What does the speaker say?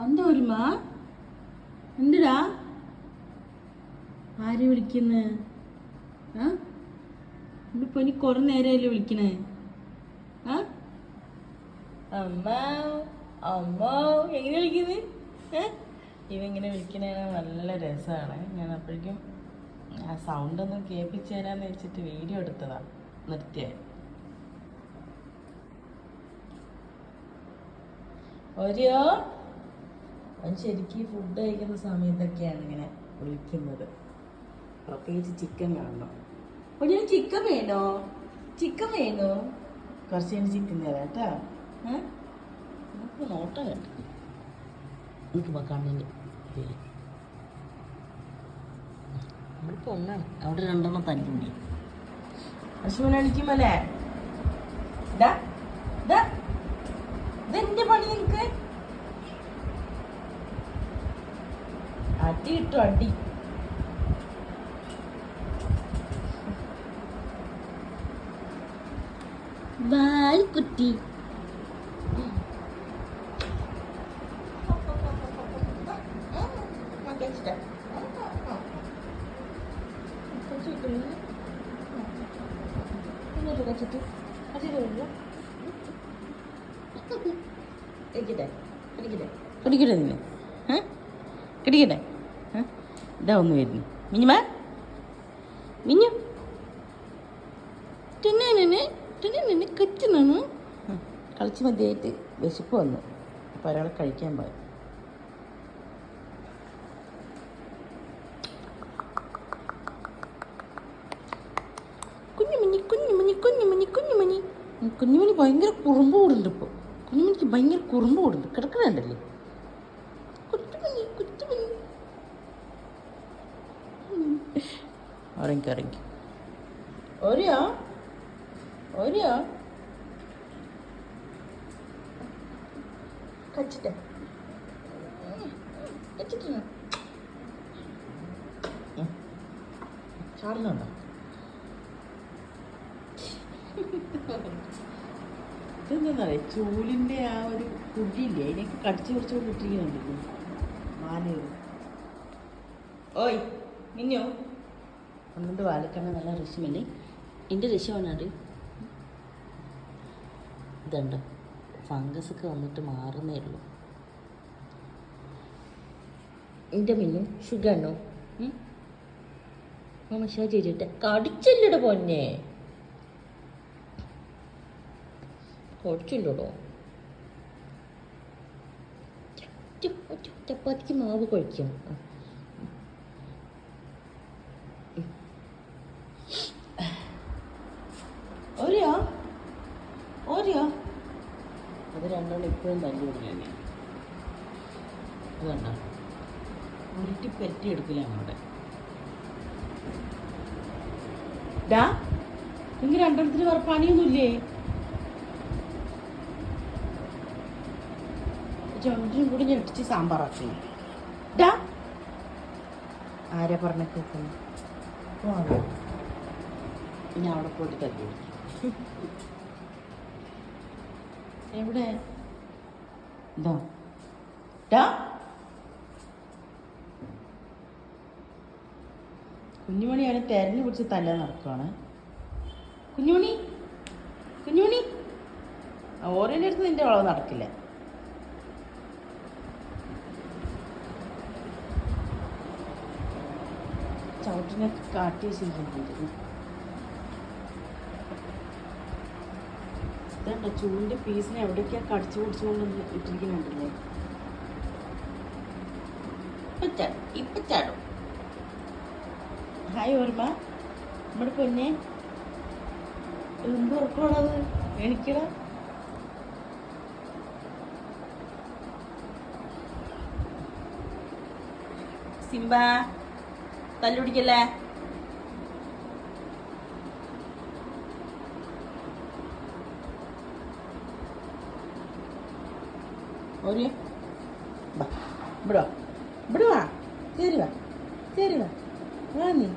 എന്താ ഒരുമ എന്തിടാ? ആര് വിളിക്കുന്നു? ആ? ഇപ്പൊ ഇനി കുറെ നേരമല്ലേ വിളിക്കണേ. ആ? അമ്മ അമ്മ എങ്ങനെ വിളിക്കുന്നത് ഏ? ഇവ ഇങ്ങനെ വിളിക്കണ നല്ല രസമാണ് ഞാൻ അപ്പോഴേക്കും ആ സൗണ്ട് ഒന്ന് കേൾപ്പിച്ചു തരാന്ന് വെച്ചിട്ട് വീഡിയോ എടുത്തതാ. നിർത്തിയ. ഓരിയോ? അവൻ ശരിക്കും ഫുഡ് കഴിക്കുന്ന സമയത്തൊക്കെയാണ് ഇങ്ങനെ വിളിക്കുന്നത്. പ്രത്യേകിച്ച് ചിക്കൻ കാണണം. ഒരു ചിക്കൻ വേണോ? ചിക്കൻ വേണോ? കുറച്ച് കഴിഞ്ഞ് ചിക്കൻ തരാം കേട്ടോ? നമുക്ക് നോട്ടം കേട്ടോ എനിക്ക് കണ്ണിന്റെ നമ്മളിപ്പോൾ ഒന്നാണ്. അവിടെ രണ്ടെണ്ണം തന്നെ അശ്വിനെ അടിക്കുമല്ലേ ഇതാ ഇതാ. അടി കിട്ടും അടി കുട്ടി കടിക്കട്ടെ നിന്നെ ഏ? ഇതാ ഒന്ന് വരുന്നു മിനിമ മിഞ്ഞു ടെന്നെ ടെന്നെ കറ്റുന്നാണ് കളിച്ച് മതിയായിട്ട് വിശപ്പ് വന്നു. അപ്പോൾ ഒരാളെ കഴിക്കാൻ പോയി. കുഞ്ഞുമണി കുഞ്ഞുമണി കുഞ്ഞുമണി കുഞ്ഞുമണി കുഞ്ഞുമണി ഭയങ്കര കുറുമ്പ് കൂടുന്നുണ്ട് ഇപ്പോൾ കുഞ്ഞുമണിക്ക് ഭയങ്കര കുറുമ്പ് കൂടുന്നുണ്ട്. കിടക്കണുണ്ടല്ലേ? ഉറങ്ങി ഉറങ്ങി ഓരിയോ ഓരിയോ കച്ചിട്ടെ കച്ചിട്ടുണ്ടോ ചാടുന്നുണ്ടോ ഇതെന്താണെന്നറിയാം ചൂലിന്റെ ആ ഒരു കുഴിയില്ലേ? അതിനൊക്കെ കടിച്ചു കുറച്ചുകൊണ്ട് ഇട്ടിരിക്കുന്നുണ്ട് മാനൂർ ഓയ്. മിന്നോ. ഒന്നുകൊണ്ട് വാലിക്കണ നല്ല രസമല്ലേ എന്റെ രസമാണത് ഇതുണ്ട്? ഫംഗസ് ഒക്കെ വന്നിട്ട് മാറുന്നേ ഉള്ളൂ. എന്റെ മിന്നു ഷുഗാണോ മസാജ് ചെയ്തിട്ട്. കടിച്ചില്ലട പൊന്നെ? കടിച്ചില്ലടോ ചപ്പാത്തിക്ക് മാവ് കഴിക്കും അത് എപ്പോഴും ഇപ്പോഴും തല്ലി വിടുന്നതന്നെ അത് കണ്ട ഉരുട്ടി പറ്റി എടുക്കില്ല നമ്മുടെ നിങ്ങൾ രണ്ടിടത്തിന് വേറെ പണിയൊന്നുമില്ലേ? രണ്ടിനും കൂടി ഞാൻ ഇട്ടിച്ച് സാമ്പാറാക്കി ഡാ ആരാ പറഞ്ഞ കേൾക്കുന്നു? ഇനി അവിടെ പോയിട്ട് തല്ലി എവിടെ? കുഞ്ഞുമണി അവനെ തെരഞ്ഞു പിടിച്ച് തല നടക്കുവാണ്. കുഞ്ഞുമണി കുഞ്ഞുമണി. ഓരോന്റെ അടുത്ത് നിന്റെ വളവ് നടക്കില്ല. ചവിട്ടിനെ കാട്ടി വെച്ചിരിക്കുന്നു ഇതുണ്ട് ചൂടിന്റെ പീസിനെ എവിടെയൊക്കെയാ കടിച്ചു പിടിച്ചുകൊണ്ട് ഇട്ടിരിക്കുന്നുണ്ടല്ലേ? ഇപ്പൊ ചാടും ഇപ്പൊ ചാടും. ഹായ് ഓർമ്മ നമ്മുടെ പൊന്നെ എന്ത് ഉറക്കമാണത്? സിംബ തല്ലുപിടിക്കല്ലേ ഒരു ബാ ഇവിടെ. വാ ഇവിടെ വാ. കയറി വാ. വാ വാ നീ.